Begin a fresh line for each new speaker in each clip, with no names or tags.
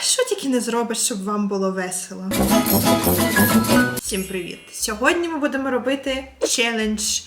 Що тільки не зробиш, щоб вам було весело. Всім привіт! Сьогодні ми будемо робити челендж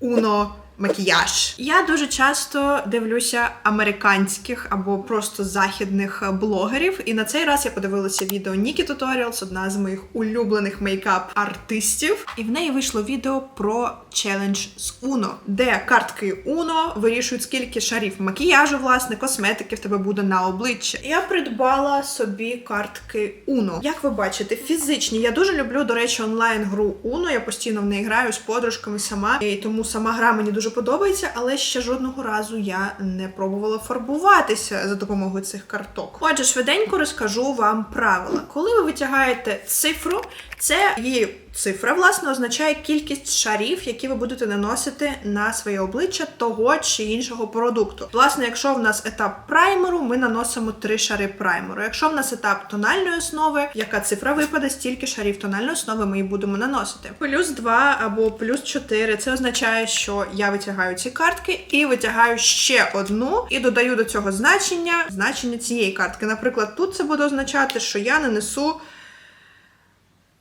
Uno макіяж. Я дуже часто дивлюся американських або просто західних блогерів, і на цей раз я подивилася відео Нікі Tutorials, одна з моїх улюблених мейкап-артистів. І в неї вийшло відео про челендж з Uno, де картки Uno вирішують, скільки шарів макіяжу, власне, косметики в тебе буде на обличчя. Я придбала собі картки Uno. Як ви бачите, фізичні. Я дуже люблю, до речі, онлайн-гру Uno. Я постійно в неї граю з подружками сама, і тому сама гра мені дуже подобається, але ще жодного разу я не пробувала фарбуватися за допомогою цих карток. Отже, швиденько розкажу вам правила. Коли ви витягаєте цифру, це її цифра, власне, означає кількість шарів, які ви будете наносити на своє обличчя того чи іншого продукту. Власне, якщо в нас етап праймеру, ми наносимо три шари праймеру. Якщо в нас етап тональної основи, яка цифра випаде, стільки шарів тональної основи ми і будемо наносити. Плюс 2 або плюс 4 це означає, що я витягаю ці картки і витягаю ще одну, і додаю до цього значення значення цієї картки. Наприклад, тут це буде означати, що я нанесу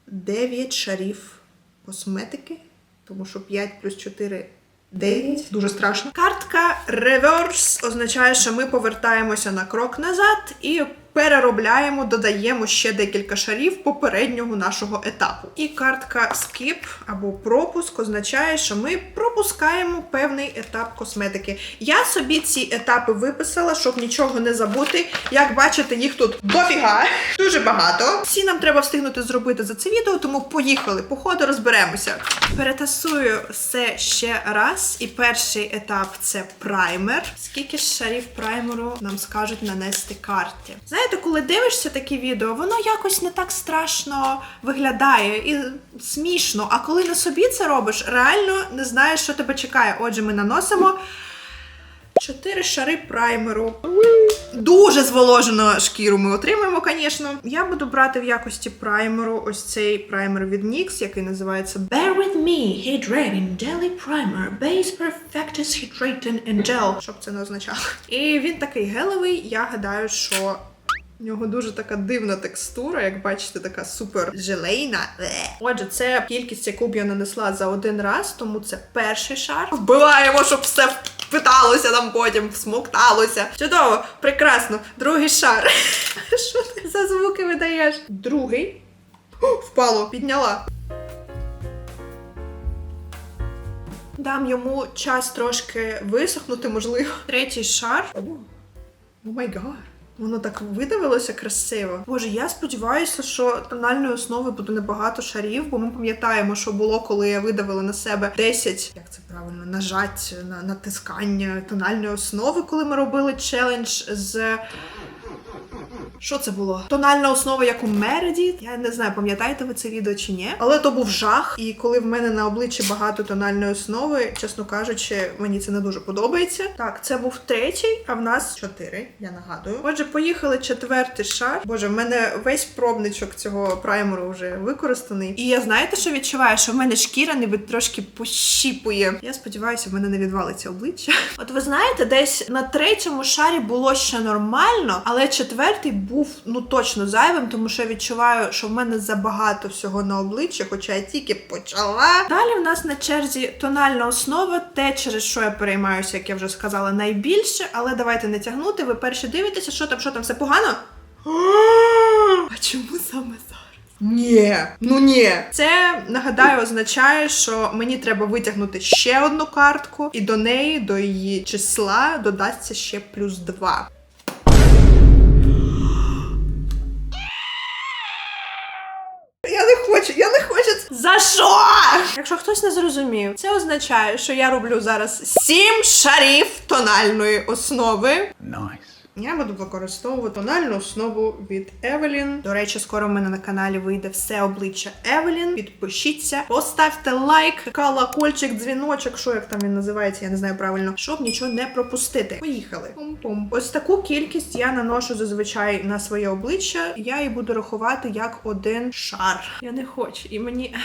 9 шарів косметики, тому що 5 плюс 4 9. Дуже страшно. Картка реверс означає, що ми повертаємося на крок назад і переробляємо, додаємо ще декілька шарів попереднього нашого етапу. І картка skip або пропуск означає, що ми пропускаємо певний етап косметики. Я собі ці етапи виписала, щоб нічого не забути. Як бачите, їх тут дофіга, дуже багато. Всі нам треба встигнути зробити за це відео, тому поїхали. По ходу розберемося. Перетасую все ще раз. І перший етап це праймер. Скільки шарів праймеру нам скажуть нанести карті? Знаєте, коли дивишся такі відео, воно якось не так страшно виглядає і смішно. А коли на собі це робиш, реально не знаєш, що тебе чекає. Отже, ми наносимо. Чотири шари праймеру. Дуже зволожену шкіру ми отримаємо, звісно. Я буду брати в якості праймеру ось цей праймер від NYX, який називається Bear with me Hydrating Jelly Primer Base Perfectus Hydrating and Gel. Що б це не означало. І він такий гелевий. Я гадаю, що. У нього дуже така дивна текстура, як бачите, така супер желейна. Отже, це кількість, яку б я нанесла за один раз, тому це перший шар. Вбиваємо, щоб все впиталося там потім, всмокталося. Чудово, прекрасно. Другий шар. Що ти за звуки видаєш? Другий. О, впало, підняла. Дам йому час трошки висохнути, можливо. Третій шар. О май гад. Воно так видавилося красиво. Боже, я сподіваюся, що тональної основи буде небагато шарів, бо ми пам'ятаємо, що було, коли я видавила на себе 10, як це правильно, нажать на натискання тональної основи, коли ми робили челендж з. Що це було? Тональна основа, як у Мереді. Я не знаю, пам'ятаєте ви це відео чи ні. Але то був жах. І коли в мене на обличчі багато тональної основи, чесно кажучи, мені це не дуже подобається. Так, це був третій, а в нас чотири. Я нагадую. Отже, поїхали четвертий шар. Боже, в мене весь пробничок цього праймеру вже використаний. І я знаєте, що відчуваю, що в мене шкіра ніби трошки пощіпує. Я сподіваюся, в мене не відвалиться обличчя. От ви знаєте, десь на третьому шарі було ще нормально, але четвертий був ну точно зайвим, тому що я відчуваю, що в мене забагато всього на обличчі, хоча я тільки почала. Далі в нас на черзі тональна основа, те, через що я переймаюся, як я вже сказала, найбільше. Але давайте не тягнути. Ви перші дивитеся, що там, що там, все погано? А чому саме зараз? Ні, ну ні. Це нагадаю, означає, що мені треба витягнути ще одну картку, і до неї, до її числа, додасться ще плюс два. За що? Якщо хтось не зрозумів, це означає, що я роблю зараз сім шарів тональної основи.
Nice.
Я буду використовувати тональну основу від Evelyn. До речі, скоро в мене на каналі вийде все обличчя Evelyn. Підпишіться, поставте лайк, колокольчик, дзвіночок, що як там він називається, я не знаю правильно, щоб нічого не пропустити. Поїхали. Пум-пум. Ось таку кількість я наношу зазвичай на своє обличчя. Я її буду рахувати як один шар. Я не хочу, і мені.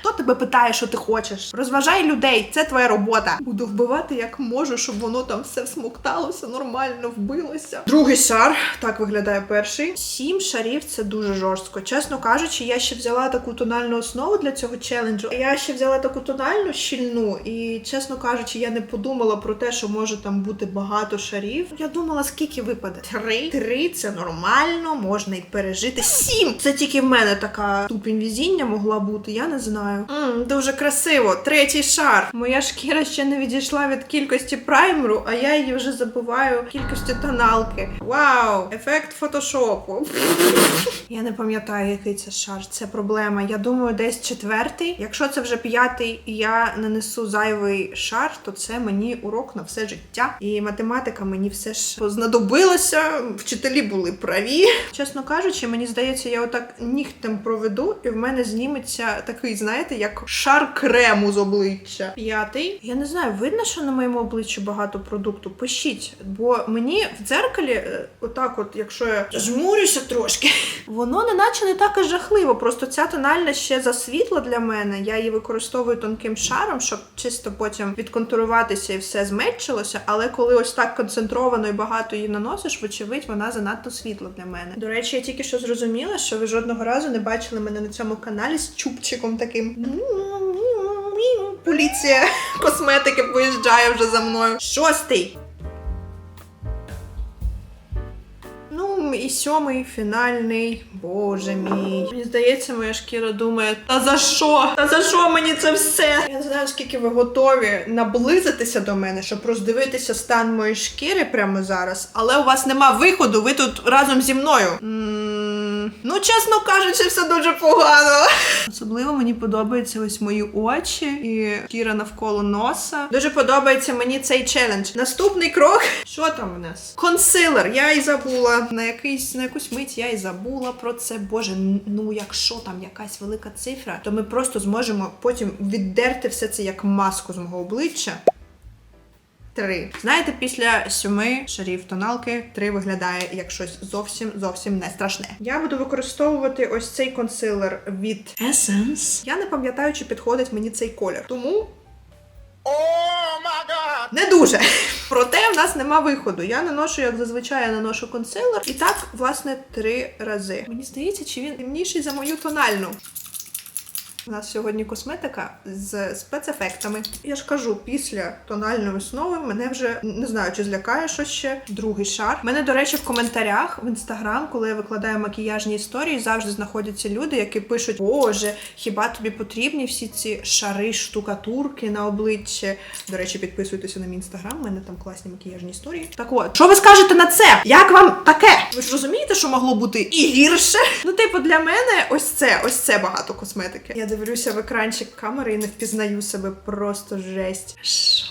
Хто тебе питає, що ти хочеш? Розважай людей, це твоя робота. Буду вбивати як можу, щоб воно там все всмокталося, нормально вбилося. Другий шар, так виглядає перший. Сім шарів це дуже жорстко. Чесно кажучи, я ще взяла таку тональну основу для цього челенджу. Я ще взяла таку тональну щільну, і чесно кажучи, я не подумала про те, що може там бути багато шарів. Я думала, скільки випаде? Три. Три це нормально, можна й пережити. Сім! Це тільки в мене така ступінь візіння могла бути, я не знаю. М дуже красиво. Третій шар. Моя шкіра ще не відійшла від кількості праймеру, а я її вже забуваю кількості тоналки. Вау! Ефект фотошопу. Я не пам'ятаю, який це шар. Це проблема. Я думаю, десь четвертий. Якщо це вже п'ятий, і я нанесу зайвий шар, то це мені урок на все життя. І математика мені все ж знадобилася. Вчителі були праві. Чесно кажучи, мені здається, я отак нігтем проведу, і в мене зніметься такий, знаєте, як шар крему з обличчя. П'ятий. Я не знаю, видно, що на моєму обличчі багато продукту. Пишіть, бо мені в дзеркалі, е, отак, от, якщо я жмурюся трошки, воно не наче не так і жахливо. Просто ця тональна ще засвітла для мене. Я її використовую тонким шаром, щоб чисто потім відконтуруватися і все зменшилося. Але коли ось так концентровано і багато її наносиш, вочевидь, вона занадто світла для мене. До речі, я тільки що зрозуміла, що ви жодного разу не бачили мене на цьому каналі з чубчиком таким. Поліція косметики поїжджає вже за мною. Шостий. Ну, і сьомий фінальний. Боже мій. Мені здається, моя шкіра думає: та за що? Та за що мені це все? Я не знаю, скільки ви готові наблизитися до мене, щоб роздивитися стан моєї шкіри прямо зараз. Але у вас нема виходу, ви тут разом зі мною. Ну, чесно кажучи, все дуже погано. Особливо мені подобаються ось мої очі і шкіра навколо носа. Дуже подобається мені цей челендж. Наступний крок. Що там у нас? Консилер. Я і забула. На якийсь на якусь мить я і забула про це. Боже, ну якщо там якась велика цифра, то ми просто зможемо потім віддерти все це як маску з мого обличчя. Три. Знаєте, після сьоми шарів тоналки три виглядає як щось зовсім зовсім не страшне. Я буду використовувати ось цей консилер від Essence. Я не пам'ятаю, чи підходить мені цей колір. Тому. Не дуже. Проте в нас нема виходу. Я наношу, як зазвичай, я наношу консилер. І так, власне, три рази. Мені здається, чи він темніший за мою тональну. У нас сьогодні косметика з спецефектами. Я ж кажу, після тональної основи мене вже не знаю, чи злякає що ще. Другий шар. Мене, до речі, в коментарях в інстаграм, коли я викладаю макіяжні історії, завжди знаходяться люди, які пишуть: Боже, хіба тобі потрібні всі ці шари, штукатурки на обличчі? До речі, підписуйтеся на мій інстаграм, у мене там класні макіяжні історії. Так от, що ви скажете на це? Як вам таке? Ви ж розумієте, що могло бути і гірше? Ну, типу, для мене ось це, ось це багато косметики. Я дивлюся в екранчик камери і не впізнаю себе просто жесть.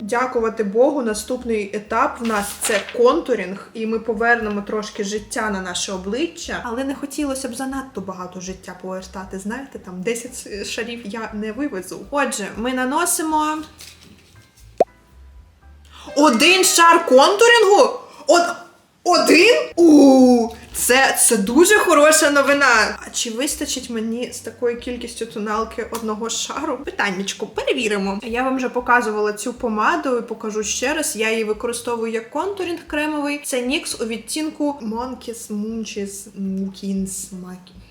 Дякувати Богу, наступний етап в нас це контурінг, і ми повернемо трошки життя на наше обличчя. Але не хотілося б занадто багато життя повертати. Знаєте, там 10 шарів я не вивезу. Отже, ми наносимо один шар контурінгу? Од... Один? У це, це дуже хороша новина. А чи вистачить мені з такою кількістю тоналки одного шару? Питаннячко, перевіримо. Я вам вже показувала цю помаду і покажу ще раз. Я її використовую як контурінг кремовий. Це нікс у відтінку Monkeys, Munchies, Mukins, Maki.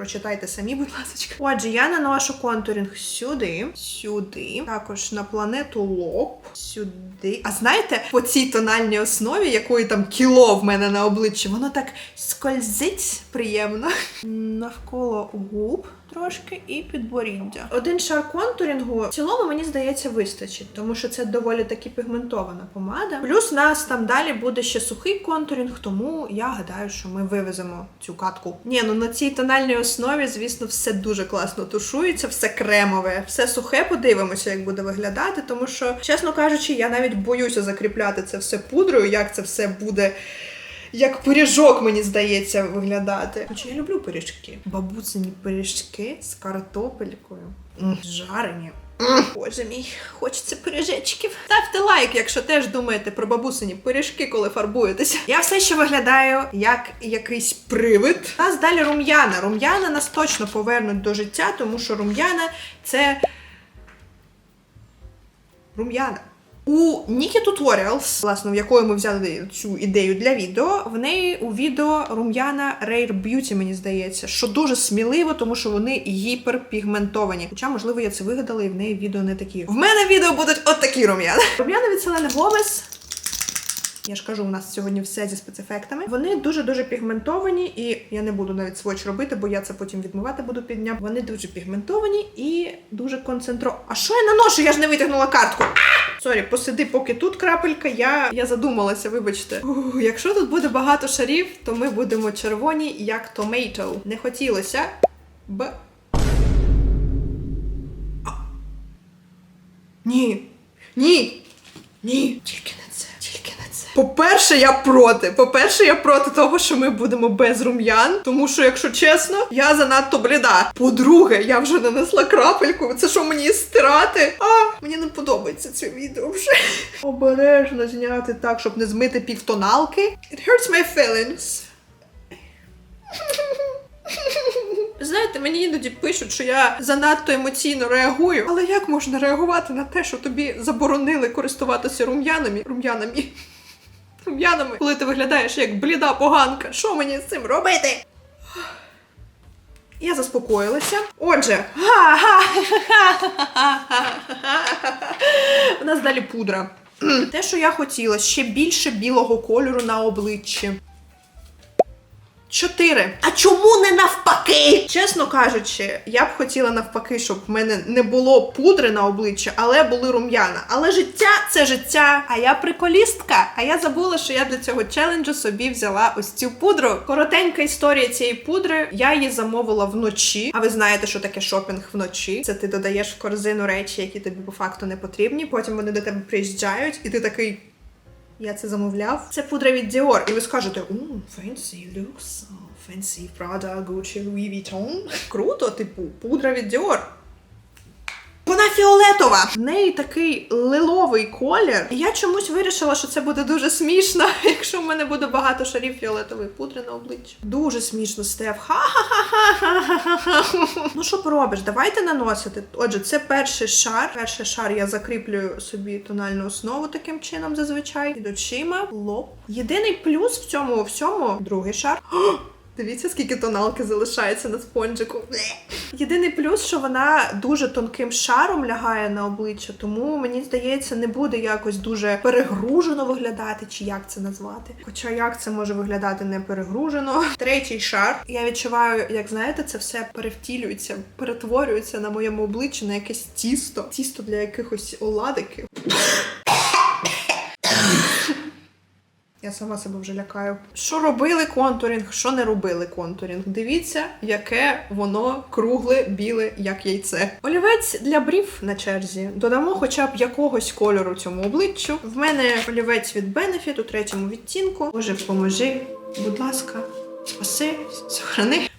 Прочитайте самі, будь ласка. Отже, я наношу контурінг сюди, сюди, також на планету лоб, сюди. А знаєте, по цій тональній основі, якої там кіло в мене на обличчі, воно так скользить приємно. Навколо губ трошки і підборіддя. Один шар контурінгу в цілому мені здається вистачить, тому що це доволі таки пігментована помада. Плюс нас там далі буде ще сухий контурінг, тому я гадаю, що ми вивеземо цю катку. Ні, ну на цій тональній основі, звісно, все дуже класно тушується, все кремове, все сухе. Подивимося, як буде виглядати, тому що, чесно кажучи, я навіть боюся закріпляти це все пудрою, як це все буде. Як пиріжок, мені здається, виглядати. Хоча я люблю пиріжки. Бабусині пиріжки з картопелькою. М, Жарені. М, Боже мій, хочеться пиріжечків. Ставте лайк, якщо теж думаєте про бабусині пиріжки, коли фарбуєтеся. Я все ще виглядаю як якийсь привид. У нас далі рум'яна. Рум'яна нас точно повернуть до життя, тому що рум'яна це рум'яна. У Нікі Tutorials, власне, в якої ми взяли цю ідею для відео, в неї у відео рум'яна Rare Beauty, мені здається, що дуже сміливо, тому що вони гіперпігментовані. Хоча, можливо, я це вигадала, і в неї відео не такі. В мене відео будуть от такі рум'яна. Рум'яна від Селени Гомес. Я ж кажу, у нас сьогодні все зі спецефектами. Вони дуже дуже пігментовані, і я не буду навіть сводч робити, бо я це потім відмивати буду під дня. Вони дуже пігментовані і дуже концентро. А що я наношу? Я ж не витягнула картку. Сорі, посиди, поки тут крапелька. Я, я задумалася, вибачте. Ух, якщо тут буде багато шарів, то ми будемо червоні, як томейто. Не хотілося б. Ні. Ні. Ні. Тільки не це. Тільки не це. По-перше, я проти. По-перше, я проти того, що ми будемо без рум'ян. Тому що, якщо чесно, я занадто бліда. По-друге, я вже нанесла крапельку. Це що мені стирати? А, мені не подобається це відео вже. Обережно зняти так, щоб не змити півтоналки. It hurts my feelings. Знаєте, мені іноді пишуть, що я занадто емоційно реагую. Але як можна реагувати на те, що тобі заборонили користуватися рум'янами? Рум'янами. Рум'янами, коли ти виглядаєш як бліда поганка. Що мені з цим робити? Я заспокоїлася. Отже, у нас далі пудра. Те, що я хотіла, ще більше білого кольору на обличчі. Чотири. А чому не навпаки? Чесно кажучи, я б хотіла навпаки, щоб в мене не було пудри на обличчі, але були рум'яна. Але життя це життя. А я приколістка. А я забула, що я для цього челенджу собі взяла ось цю пудру. Коротенька історія цієї пудри. Я її замовила вночі. А ви знаєте, що таке шопінг вночі? Це ти додаєш в корзину речі, які тобі по факту не потрібні. Потім вони до тебе приїжджають, і ти такий. Я це замовляв. Це пудра від Dior. І ви скажете, fancy looks, fancy Prada, Gucci, Louis Vuitton. Круто, типу, пудра від Dior. Вона фіолетова. В неї такий лиловий колір. Я чомусь вирішила, що це буде дуже смішно, якщо в мене буде багато шарів фіолетової пудри на обличчі. Дуже смішно, Стеф. Ха-ха-ха-ха-ха-ха. Ну що поробиш? Давайте наносити. Отже, це перший шар. Перший шар я закріплюю собі тональну основу таким чином зазвичай. Під очима, лоб. Єдиний плюс в цьому всьому другий шар. Дивіться, скільки тоналки залишається на спонжику. Єдиний плюс, що вона дуже тонким шаром лягає на обличчя, тому мені здається, не буде якось дуже перегружено виглядати, чи як це назвати. Хоча як це може виглядати не перегружено. Третій шар. Я відчуваю, як знаєте, це все перевтілюється, перетворюється на моєму обличчі на якесь тісто. Тісто для якихось оладиків. Я сама себе вже лякаю. Що робили контурінг, що не робили контурінг. Дивіться, яке воно кругле, біле, як яйце. Олівець для брів на черзі. Додамо хоча б якогось кольору цьому обличчю. В мене олівець від Benefit у третьому відтінку. Боже, поможи, будь ласка, спаси, сохрани.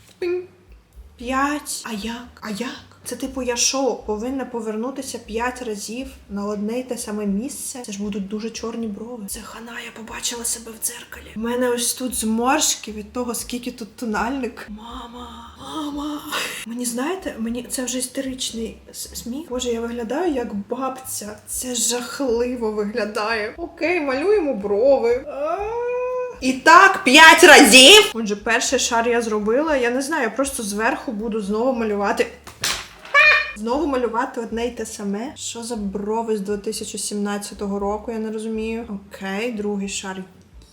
П'ять. А як? А як? Це типу я що, повинна повернутися п'ять разів на одне й те саме місце. Це ж будуть дуже чорні брови. Це хана, я побачила себе в дзеркалі. У мене ось тут зморшки від того, скільки тут тональник. Мама, мама. Мені знаєте, мені це вже істеричний сміх. Боже, я виглядаю як бабця. Це жахливо виглядає. Окей, малюємо брови. І так, п'ять разів. Отже, перший шар я зробила. Я не знаю, я просто зверху буду знову малювати. Знову малювати одне й те саме. Що за брови з 2017 року? Я не розумію. Окей, другий шар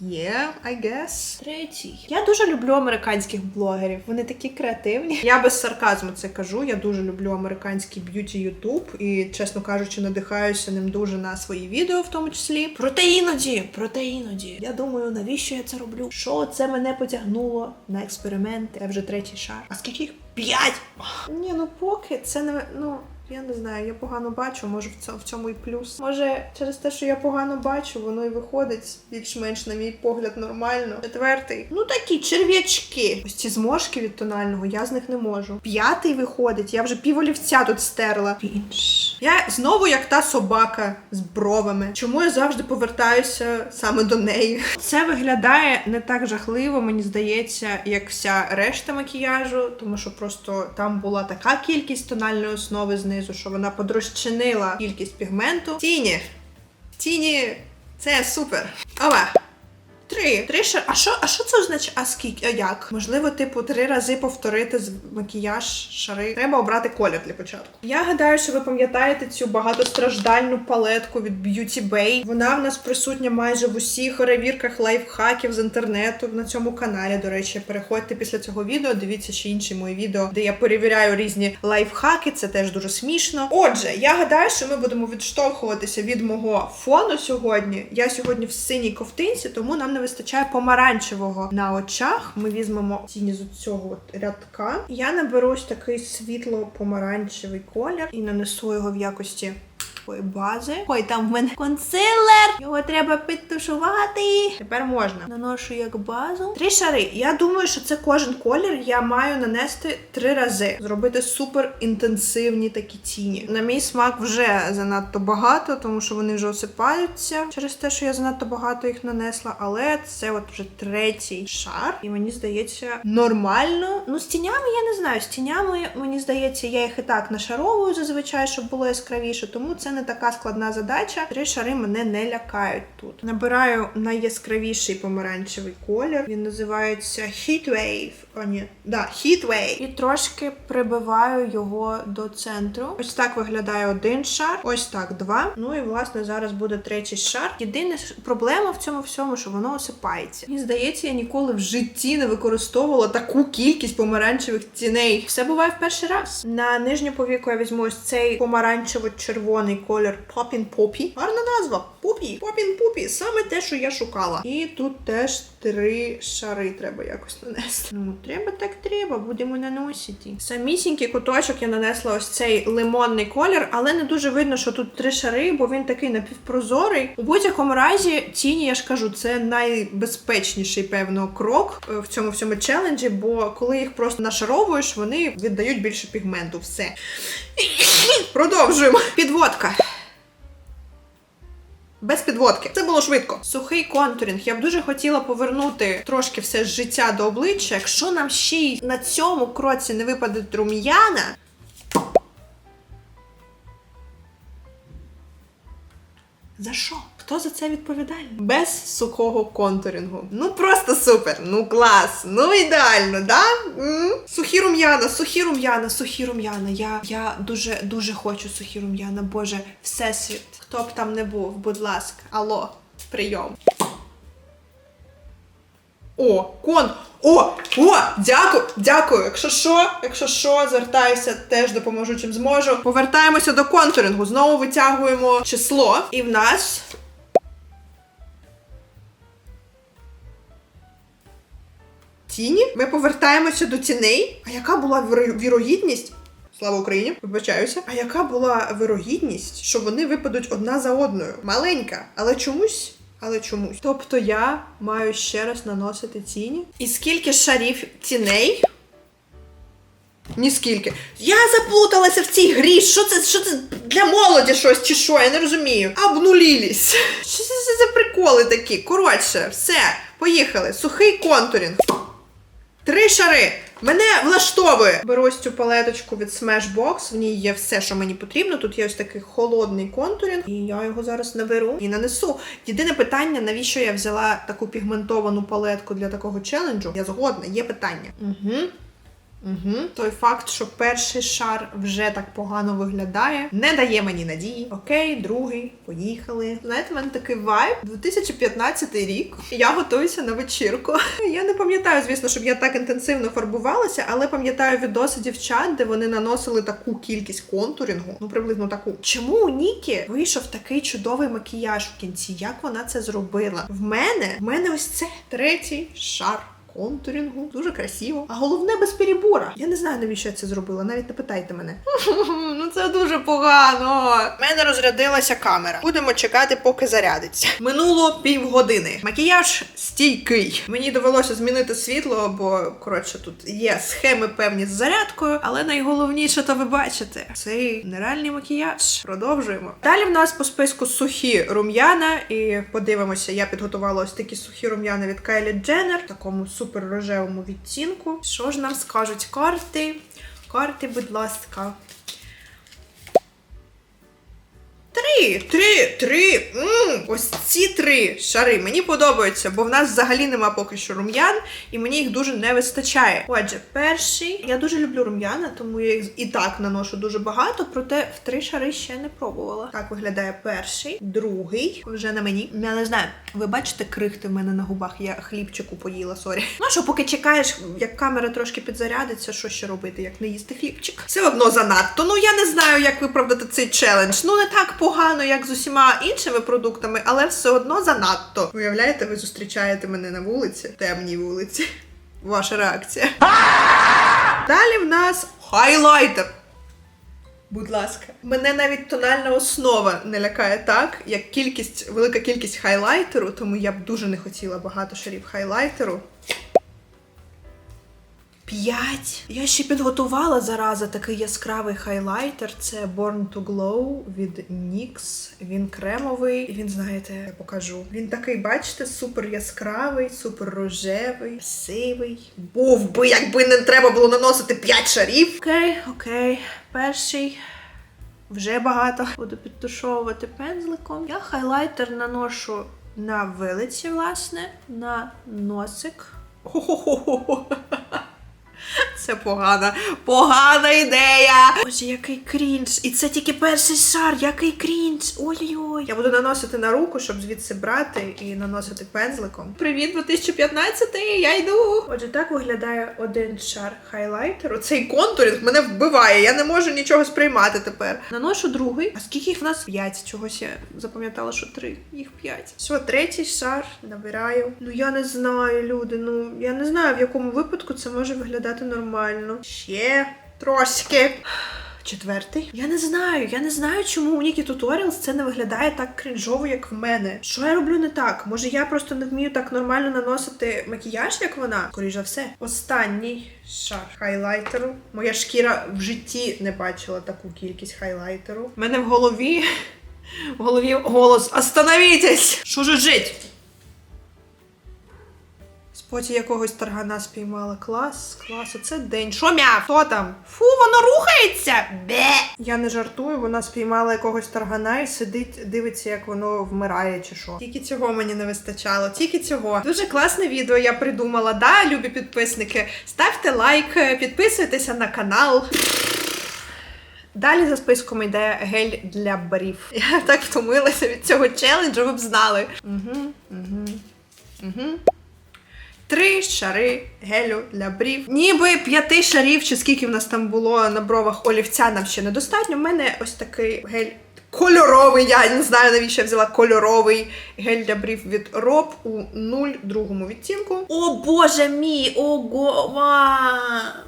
є, I guess. Третій. Я дуже люблю американських блогерів. Вони такі креативні. Я без сарказму це кажу. Я дуже люблю американський б'юті Ютуб і, чесно кажучи, надихаюся ним дуже на свої відео, в тому числі. Проте іноді, проте іноді. Я думаю, навіщо я це роблю? Що це мене потягнуло на експерименти? Це вже третій шар. А скільки їх? П'ять! Ні, ну поки це не ну. Я не знаю, я погано бачу, може в цьому, і плюс. Може, через те, що я погано бачу, воно і виходить більш-менш, на мій погляд, нормально. Четвертий. Ну такі черв'ячки. Ось ці зморшки від тонального, я з них не можу. П'ятий виходить, я вже піволівця тут стерла. Крінж. Я знову як та собака з бровами. Чому я завжди повертаюся саме до неї? Це виглядає не так жахливо, мені здається, як вся решта макіяжу, тому що просто там була така кількість тональної основи знизу, що вона подрозчинила кількість пігменту. Тіні. Тіні, це супер. Ова. Три. Три ша... А що, а що це означає? А скільки? А як? Можливо, типу, три рази повторити з макіяж шари. Треба обрати колір для початку. Я гадаю, що ви пам'ятаєте цю багатостраждальну палетку від Beauty Bay. Вона в нас присутня майже в усіх перевірках лайфхаків з інтернету на цьому каналі. До речі, переходьте після цього відео. Дивіться ще інші мої відео, де я перевіряю різні лайфхаки. Це теж дуже смішно. Отже, я гадаю, що ми будемо відштовхуватися від мого фону сьогодні. Я сьогодні в синій ковтинці, тому нам не вистачає помаранчевого на очах. Ми візьмемо тіні з цього от рядка. Я наберу ось такий світло-помаранчевий колір і нанесу його в якості такої бази. Ой, там в мене консилер. Його треба підтушувати. Тепер можна. Наношу як базу. Три шари. Я думаю, що це кожен колір я маю нанести три рази. Зробити супер інтенсивні такі тіні. На мій смак вже занадто багато, тому що вони вже осипаються через те, що я занадто багато їх нанесла. Але це от вже третій шар, і мені здається нормально. Ну, з тінями я не знаю. З тінями мені здається, я їх і так нашаровую зазвичай, щоб було яскравіше, тому це не така складна задача. Три шари мене не лякають тут. Набираю найяскравіший помаранчевий колір. Він називається Heat Wave. О, ні, да, Heat Wave. І трошки прибиваю його до центру. Ось так виглядає один шар, ось так два. Ну і власне зараз буде третій шар. Єдина проблема в цьому всьому, що воно осипається. Мені здається, я ніколи в житті не використовувала таку кількість помаранчевих тіней. Все буває в перший раз. На нижню повіку я візьму ось цей помаранчево-червоний колір Poppin' Poppy. Гарна назва. Poppy. Poppin' Poppy. Саме те, що я шукала. І тут теж три шари треба якось нанести. Ну, треба так треба, будемо наносити. Самісінький куточок я нанесла ось цей лимонний колір, але не дуже видно, що тут три шари, бо він такий напівпрозорий. У будь-якому разі, тіні, я ж кажу, це найбезпечніший, певно, крок е, в цьому всьому челенджі, бо коли їх просто нашаровуєш, вони віддають більше пігменту. Все. Продовжуємо. Підводка. Без підводки. Це було швидко. Сухий контурінг. Я б дуже хотіла повернути трошки все з життя до обличчя. Якщо нам ще й на цьому кроці не випаде рум'яна. За що? Хто за це відповідальний? Без сухого контурінгу. Ну просто супер. Ну клас. Ну ідеально, да? Сухі рум'яна, сухі рум'яна, сухі рум'яна. Я, я дуже дуже хочу сухі рум'яна. Боже, всесвіт. Хто б там не був, будь ласка, алло, прийом. О, кон. О, о, дякую, дякую. Якщо що, якщо що, звертаюся, теж допоможу чим зможу. Повертаємося до контурингу. Знову витягуємо число. І в нас. Тіні. Ми повертаємося до тіней. А яка була вірогідність? Слава Україні, вибачаюся. А яка була вирогідність, що вони випадуть одна за одною? Маленька, але чомусь. Але чомусь. Тобто я маю ще раз наносити тіні. І скільки шарів тіней? Ніскільки. Я заплуталася в цій грі. Що це? Що це для молоді щось чи що? Я не розумію. Обнулілись. Що це за приколи такі? Коротше, все, поїхали. Сухий контурінг. Три шари. Мене влаштовує. Беру ось цю палеточку від Smashbox. В ній є все, що мені потрібно. Тут є ось такий холодний контурінг, і я його зараз наберу і нанесу. Єдине питання, навіщо я взяла таку пігментовану палетку для такого челенджу? Я згодна, є питання. Угу. Угу. Той факт, що перший шар вже так погано виглядає, не дає мені надії. Окей, другий, поїхали. Знаєте, в мене такий вайб. 2015 рік. Я готуюся на вечірку. Я не пам'ятаю, звісно, щоб я так інтенсивно фарбувалася, але пам'ятаю відоси дівчат, де вони наносили таку кількість контурінгу. Ну, приблизно таку. Чому у Нікі вийшов такий чудовий макіяж в кінці? Як вона це зробила? В мене в мене ось це третій шар контурінгу. Дуже красиво. А головне без перебора. Я не знаю, навіщо я це зробила. Навіть не питайте мене. ну це дуже погано. У мене розрядилася камера. Будемо чекати, поки зарядиться. Минуло півгодини. Макіяж стійкий. Мені довелося змінити світло, бо коротше тут є схеми певні з зарядкою, але найголовніше, то ви бачите, цей нереальний макіяж. Продовжуємо. Далі в нас по списку сухі рум'яна, і подивимося, я підготувала ось такі сухі рум'яна від Kylie Jenner в такому супер рожевому відтінку. Що ж нам скажуть карти? Карти, будь ласка. Три, три, три. м Ось ці три шари мені подобаються, бо в нас взагалі нема поки що рум'ян, і мені їх дуже не вистачає. Отже, перший. Я дуже люблю рум'яна, тому я їх і так наношу дуже багато, проте в три шари ще не пробувала. Так виглядає перший, другий. Вже на мені. Я не знаю. Ви бачите крихти в мене на губах? Я хлібчику поїла, сорі. Ну що, поки чекаєш, як камера трошки підзарядиться, що ще робити, як не їсти хлібчик? Все одно занадто. Ну я не знаю, як виправдати цей челендж. Ну не так погано, як з усіма іншими продуктами, але все одно занадто. Уявляєте, ви зустрічаєте мене на вулиці, темній вулиці. Ваша реакція. Далі в нас хайлайтер. Будь ласка, мене навіть тональна основа не лякає так, як кількість, велика кількість хайлайтеру, тому я б дуже не хотіла багато шарів хайлайтеру. П'ять. Я ще підготувала зараза такий яскравий хайлайтер. Це Born to Glow від NYX. Він кремовий. Він, знаєте, я покажу. Він такий, бачите, супер яскравий, супер рожевий, сивий. Був би, якби не треба було наносити 5 шарів. Окей, окей. Перший. Вже багато. Буду підтушовувати пензликом. Я хайлайтер наношу на вилиці, власне, на носик. Хо-хо-хо-хо. Це погана, погана ідея. Боже, який крінж. І це тільки перший шар, який крінж. Ой-ой-ой. Я буду наносити на руку, щоб звідси брати і наносити пензликом. Привіт, 2015, я йду. Отже, так виглядає один шар хайлайтеру. Цей контурінг мене вбиває. Я не можу нічого сприймати тепер. Наношу другий. А скільки їх в нас? П'ять. Чогось я запам'ятала, що три. Їх п'ять. Все, третій шар набираю. Ну я не знаю, люди. Ну я не знаю, в якому випадку це може виглядати нормально. Ще трошки. Четвертий. Я не знаю. Я не знаю, чому у Нікі Tutorials це не виглядає так крінжово, як в мене. Що я роблю не так? Може, я просто не вмію так нормально наносити макіяж, як вона? Скоріше за все. Останній шар хайлайтеру. Моя шкіра в житті не бачила таку кількість хайлайтеру. У мене в голові. В голові голос Остановітесь! Що ж жить? Споті якогось таргана спіймала. Клас, клас, оце день. Що мяв? Хто там? Фу, воно рухається! Бе! Я не жартую, вона спіймала якогось таргана і сидить, дивиться, як воно вмирає чи що. Тільки цього мені не вистачало, тільки цього. Дуже класне відео я придумала. Да, любі підписники. Ставте лайк, підписуйтеся на канал. Далі за списком йде гель для барів. Я так втомилася від цього челенджу, ви б знали. Угу, угу, угу. Три шари гелю для брів. Ніби п'яти шарів, чи скільки в нас там було на бровах олівця, нам ще недостатньо. У мене ось такий гель. Кольоровий, я не знаю, навіщо я взяла кольоровий гель для брів від Rob у 02 відтінку. О боже мій! Ого!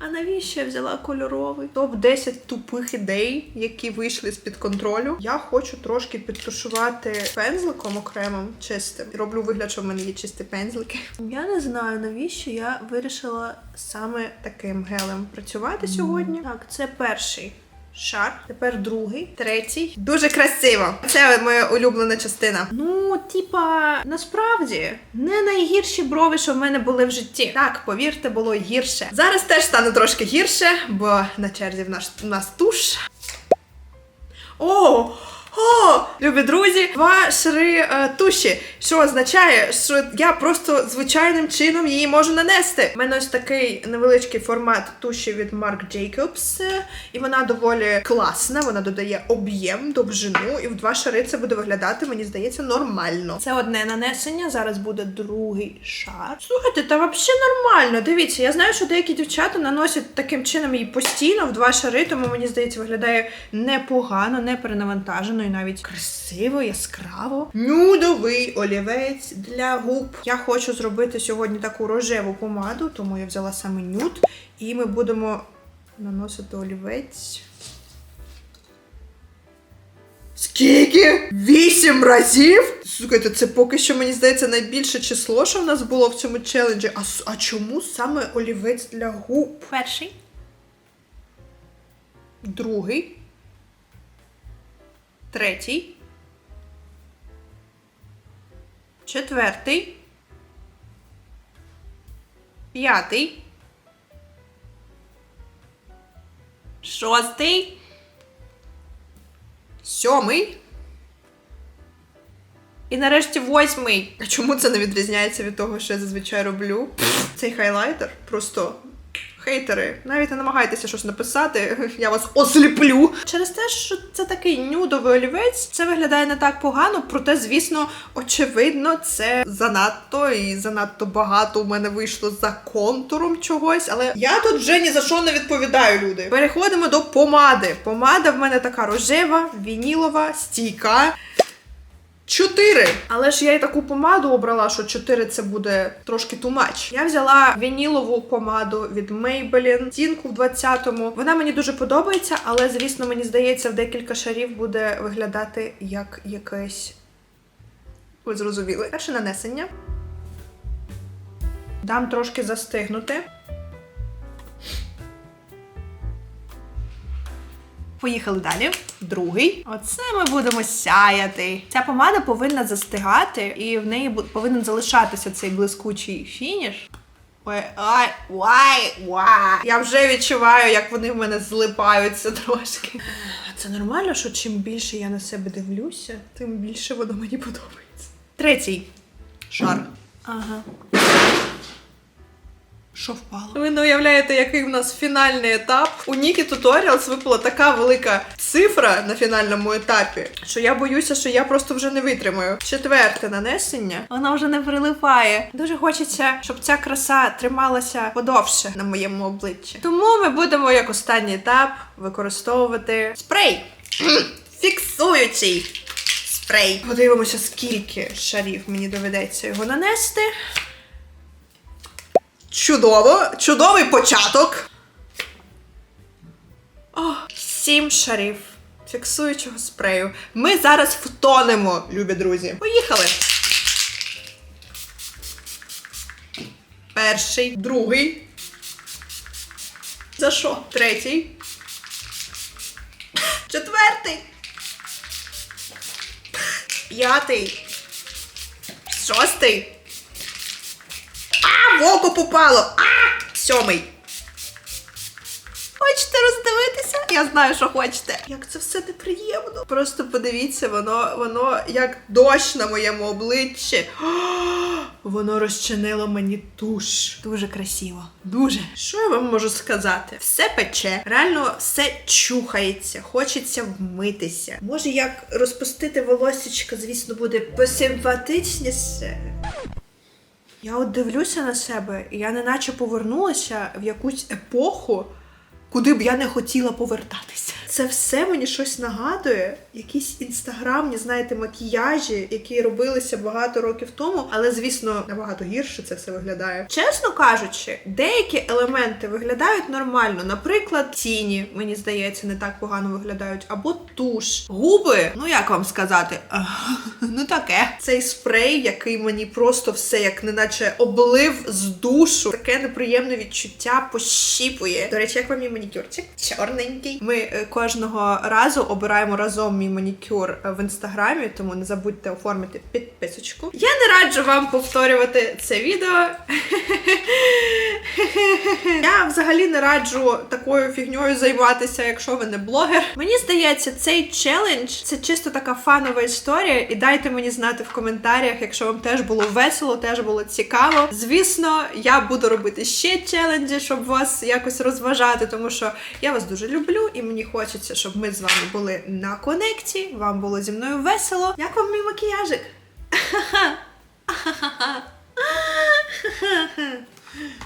А навіщо я взяла кольоровий? Топ-10 тупих ідей, які вийшли з-під контролю. Я хочу трошки підтушувати пензликом окремим чистим. Роблю вигляд, що в мене є чисті пензлики. Я не знаю, навіщо я вирішила саме таким гелем працювати сьогодні. Так, це перший. Шар, тепер другий, третій. Дуже красиво. Це моя улюблена частина. Ну, типа, насправді не найгірші брови, що в мене були в житті. Так, повірте, було гірше. Зараз теж стане трошки гірше, бо на черзі в нас, в нас туш. О! О, любі друзі, два шари е, туші, що означає, що я просто звичайним чином її можу нанести. У мене ось такий невеличкий формат туші від Marc Jacobs, е, і вона доволі класна. Вона додає об'єм, довжину, і в два шари це буде виглядати, мені здається, нормально. Це одне нанесення, зараз буде другий шар. Слухайте, та взагалі нормально. Дивіться, я знаю, що деякі дівчата наносять таким чином її постійно в два шари, тому мені здається, виглядає непогано, не перенавантажено. Червоною, навіть красиво, яскраво. Нюдовий олівець для губ. Я хочу зробити сьогодні таку рожеву помаду, тому я взяла саме нюд. І ми будемо наносити олівець. Скільки? Вісім разів? Слухайте, це поки що, мені здається, найбільше число, що в нас було в цьому челенджі. А, а чому саме олівець для губ? Перший. Другий. Третій. Четвертий. П'ятий. Шостий. Сьомий. І нарешті восьмий. А чому це не відрізняється від того, що я зазвичай роблю? Цей хайлайтер просто. Хейтери, навіть не намагайтеся щось написати, я вас осліплю. Через те, що це такий нюдовий олівець, це виглядає не так погано, проте, звісно, очевидно, це занадто і занадто багато у мене вийшло за контуром чогось. Але я тут вже ні за що не відповідаю, люди. Переходимо до помади. Помада в мене така рожева, вінілова, стійка. Чотири. Але ж я і таку помаду обрала, що чотири це буде трошки much. Я взяла вінілову помаду від Maybelline, тінку в 20-му. Вона мені дуже подобається, але звісно, мені здається, в декілька шарів буде виглядати як якесь. Ви зрозуміли. Перше нанесення. Дам трошки застигнути. Поїхали далі. Другий. Оце ми будемо сяяти. Ця помада повинна застигати, і в неї повинен залишатися цей блискучий фініш. Ой, ай, вай, вай. Я вже відчуваю, як вони в мене злипаються трошки. Це нормально, що чим більше я на себе дивлюся, тим більше воно мені подобається. Третій шар. Ага. Що впало? Ви не уявляєте, який в нас фінальний етап. У Нікі Tutorials випала така велика цифра на фінальному етапі, що я боюся, що я просто вже не витримаю. Четверте нанесення. Вона вже не прилипає. Дуже хочеться, щоб ця краса трималася подовше на моєму обличчі. Тому ми будемо як останній етап використовувати спрей. Фіксуючий спрей. Подивимося, скільки шарів мені доведеться його нанести. Чудово, чудовий початок. О, сім шарів фіксуючого спрею. Ми зараз втонемо, любі друзі. Поїхали. Перший, другий. За що? Третій. Четвертий. П'ятий. Шостий. В око попало! А! Сьомий. Хочете роздивитися? Я знаю, що хочете. Як це все неприємно. Просто подивіться, воно, воно як дощ на моєму обличчі. О, воно розчинило мені туш. Дуже красиво. Дуже. Що я вам можу сказати? Все пече, реально все чухається, хочеться вмитися. Може, як розпустити волосечко, звісно, буде посимпатичніше. Я от дивлюся на себе, і я неначе повернулася в якусь епоху, куди б я не хотіла повертатися. Це все мені щось нагадує, якісь інстаграмні, знаєте, макіяжі, які робилися багато років тому, але звісно набагато гірше це все виглядає. Чесно кажучи, деякі елементи виглядають нормально. Наприклад, тіні, мені здається, не так погано виглядають, або туш, губи. Ну як вам сказати? Ну таке. Цей спрей, який мені просто все як неначе облив з душу. Таке неприємне відчуття пощіпує. До речі, як вам мій манікюрчик? Чорненький. Ми е, кожного разу обираємо разом мій манікюр е, в інстаграмі, тому не забудьте оформити підписочку. Я не раджу вам повторювати це відео. Я взагалі не раджу такою фігньою займатися, якщо ви не блогер. Мені здається, цей челендж це чисто така фанова історія. І дайте мені знати в коментарях, якщо вам теж було весело, теж було цікаво. Звісно, я буду робити ще челенджі, щоб вас якось розважати, тому що я вас дуже люблю і мені хочеться, щоб ми з вами були на конекті. Вам було зі мною весело. Як вам мій макіяжик?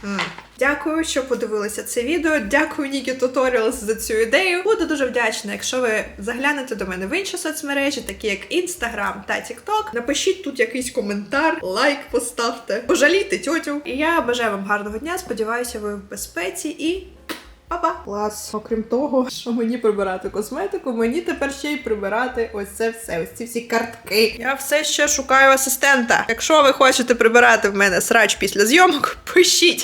Дякую, що подивилися це відео. Дякую, Нікі Tutorials за цю ідею. Буду дуже вдячна, якщо ви заглянете до мене в інші соцмережі, такі як Instagram та TikTok. Напишіть тут якийсь коментар, лайк поставте, пожалійте тьотю. І я бажаю вам гарного дня. Сподіваюся, ви в безпеці і. Па-па! Клас. Окрім того, що мені прибирати косметику, мені тепер ще й прибирати ось це все, ось ці всі картки. Я все ще шукаю асистента. Якщо ви хочете прибирати в мене срач після зйомок, пишіть.